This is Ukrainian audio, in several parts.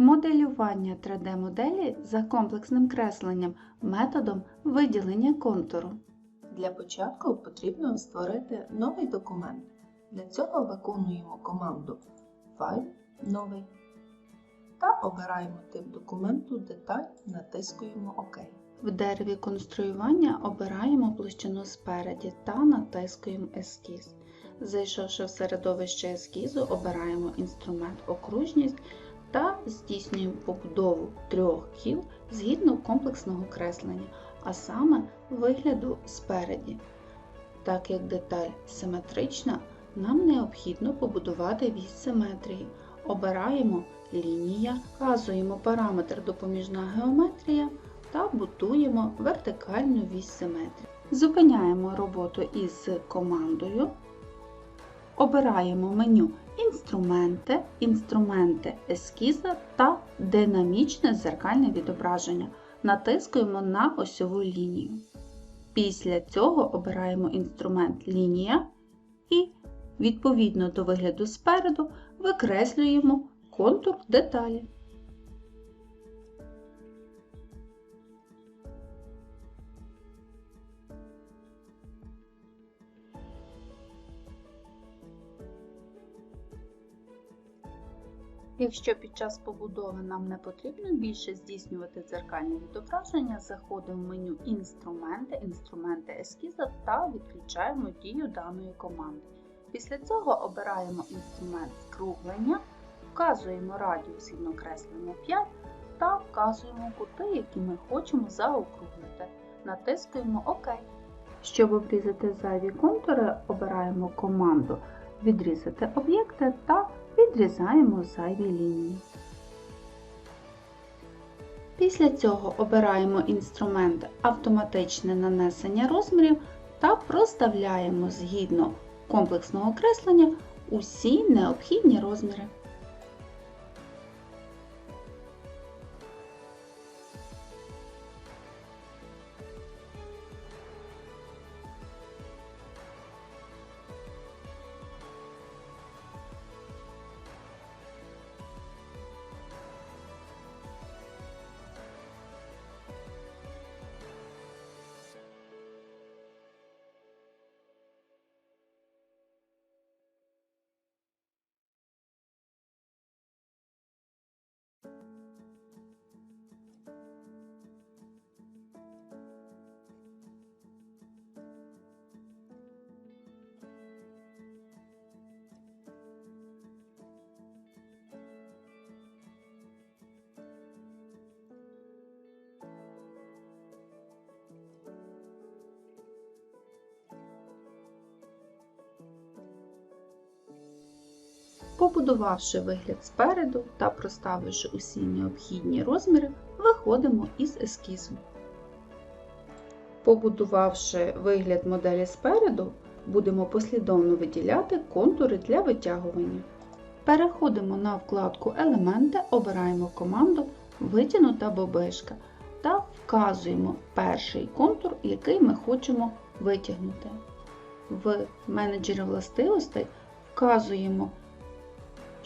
Моделювання 3D-моделі за комплексним кресленням методом виділення контуру. Для початку потрібно створити новий документ. Для цього виконуємо команду Файл Новий та обираємо тип документу Деталь, натискуємо ОК. В дереві конструювання обираємо площину спереді та натискуємо ескіз. Зайшовши в середовище ескізу, обираємо інструмент окружність та здійснюємо побудову трьох кіл згідно комплексного креслення, а саме вигляду спереді. Так як деталь симетрична, нам необхідно побудувати вісь симетрії. Обираємо лінія, вказуємо параметр допоміжна геометрія та будуємо вертикальну вісь симетрії. Зупиняємо роботу із командою. Обираємо меню Інструменти, інструменти ескіза та динамічне зеркальне відображення. Натискуємо на осьову лінію. Після цього обираємо інструмент Лінія і, відповідно до вигляду спереду, викреслюємо контур деталі. Якщо під час побудови нам не потрібно більше здійснювати дзеркальне відображення, заходимо в меню Інструменти, інструменти ескіза та відключаємо дію даної команди. Після цього обираємо інструмент скруглення, вказуємо радіус згідно креслення 5 та вказуємо кути, які ми хочемо заокруглити. Натискуємо ОК. Щоб обрізати зайві контури, обираємо команду Відрізати об'єкти та відрізаємо зайві лінії. Після цього обираємо інструмент Автоматичне нанесення розмірів та проставляємо згідно комплексного креслення усі необхідні розміри. Побудувавши вигляд спереду та проставивши усі необхідні розміри, виходимо із ескізу. Побудувавши вигляд моделі спереду, будемо послідовно виділяти контури для витягування. Переходимо на вкладку Елементи, обираємо команду Витягнута бобишка та вказуємо перший контур, який ми хочемо витягнути. В менеджері властивостей вказуємо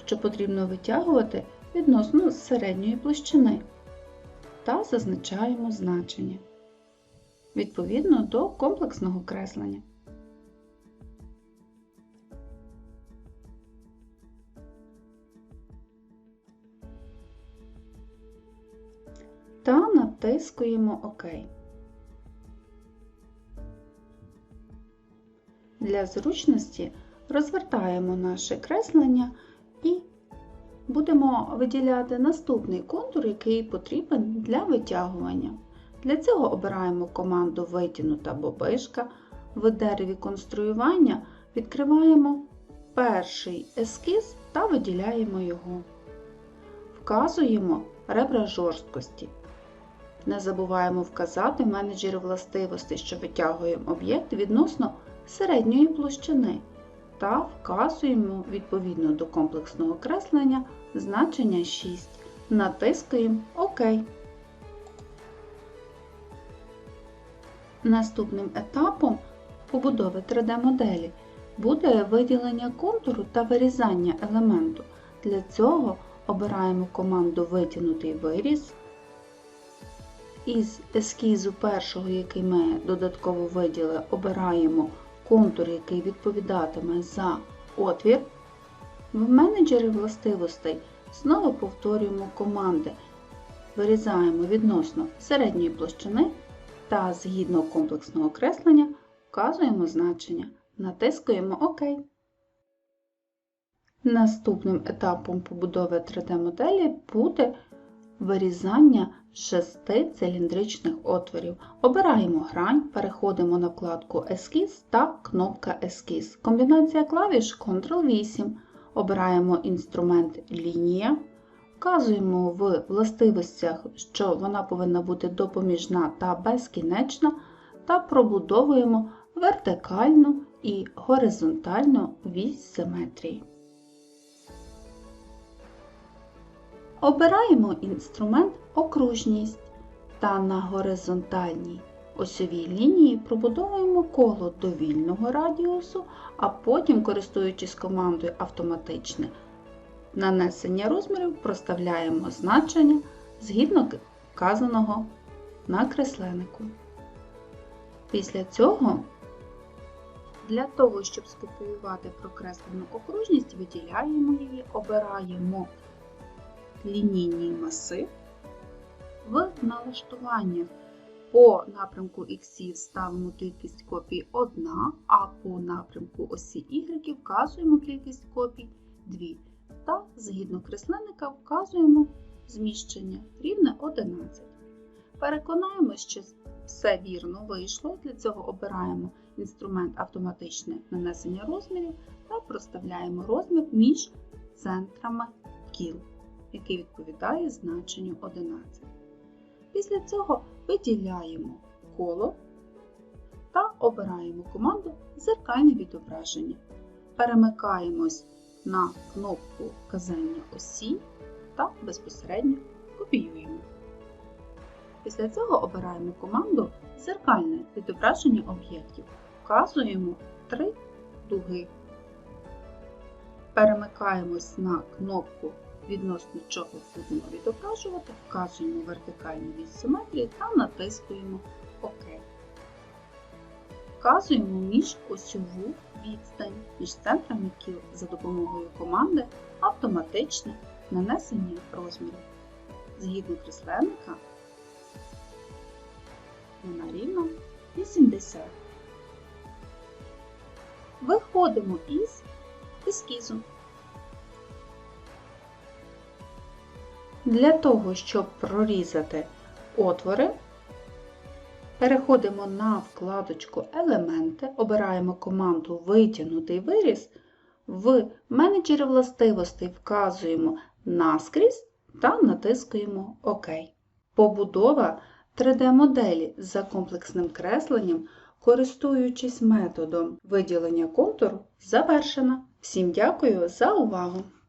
що потрібно витягувати відносно середньої площини та зазначаємо значення відповідно до комплексного креслення. Та натискуємо ОК. Для зручності розвертаємо наше креслення будемо виділяти наступний контур, який потрібен для витягування. Для цього обираємо команду Витягнута бобишка. В дереві конструювання відкриваємо перший ескіз та виділяємо його. Вказуємо ребра жорсткості. Не забуваємо вказати менеджер властивостей, що витягуємо об'єкт відносно середньої площини та вказуємо відповідно до комплексного креслення значення 6. Натискаємо ОК. Наступним етапом побудови 3D-моделі буде виділення контуру та вирізання елементу. Для цього обираємо команду Витягнутий виріз. Із ескізу першого, який ми додатково виділи, обираємо контур, який відповідатиме за отвір. В менеджері властивостей знову повторюємо команди. Вирізаємо відносно середньої площини та згідно комплексного креслення вказуємо значення. Натискуємо ОК. Наступним етапом побудови 3D-моделі буде вирізання шести циліндричних отворів. Обираємо грань, переходимо на вкладку Ескіз та кнопка Ескіз. Комбінація клавіш Ctrl-8. Обираємо інструмент Лінія. Вказуємо в властивостях, що вона повинна бути допоміжна та безкінечна, та пробудовуємо вертикальну і горизонтальну вісь симетрії. Обираємо інструмент окружність та на горизонтальній осьовій лінії пробудовуємо коло довільного радіусу, а потім, користуючись командою автоматичне нанесення розмірів, проставляємо значення згідно вказаного на кресленику. Після цього, для того, щоб скопіювати прокреслену окружність, виділяємо її, обираємо лінійний масив. В налаштуваннях по напрямку X ставимо кількість копій 1, а по напрямку осі Y вказуємо кількість копій 2. Та згідно кресленника вказуємо зміщення рівне 11. Переконаємось, що все вірно вийшло. Для цього обираємо інструмент автоматичне нанесення розмірів та проставляємо розмір між центрами кіл який відповідає значенню 11. Після цього виділяємо коло та обираємо команду Зеркальне відображення. Перемикаємось на кнопку вказання осі та безпосередньо копіюємо. Після цього обираємо команду Зеркальне відображення об'єктів. Вказуємо три дуги. Перемикаємось на кнопку відносно чого будемо відображувати, вказуємо вертикальну вісь симетрії та натискуємо ОК. Вказуємо між осьову відстань між центрами кіл за допомогою команди автоматичне нанесення розмірів. Згідно кресленника, вона рівна 80. Виходимо із ескізу. Для того, щоб прорізати отвори, переходимо на вкладочку Елементи, обираємо команду Витягнутий виріз, в менеджері властивостей вказуємо наскрізь та натискуємо ОК. Побудова 3D-моделі за комплексним кресленням, користуючись методом виділення контуру, завершена. Всім дякую за увагу!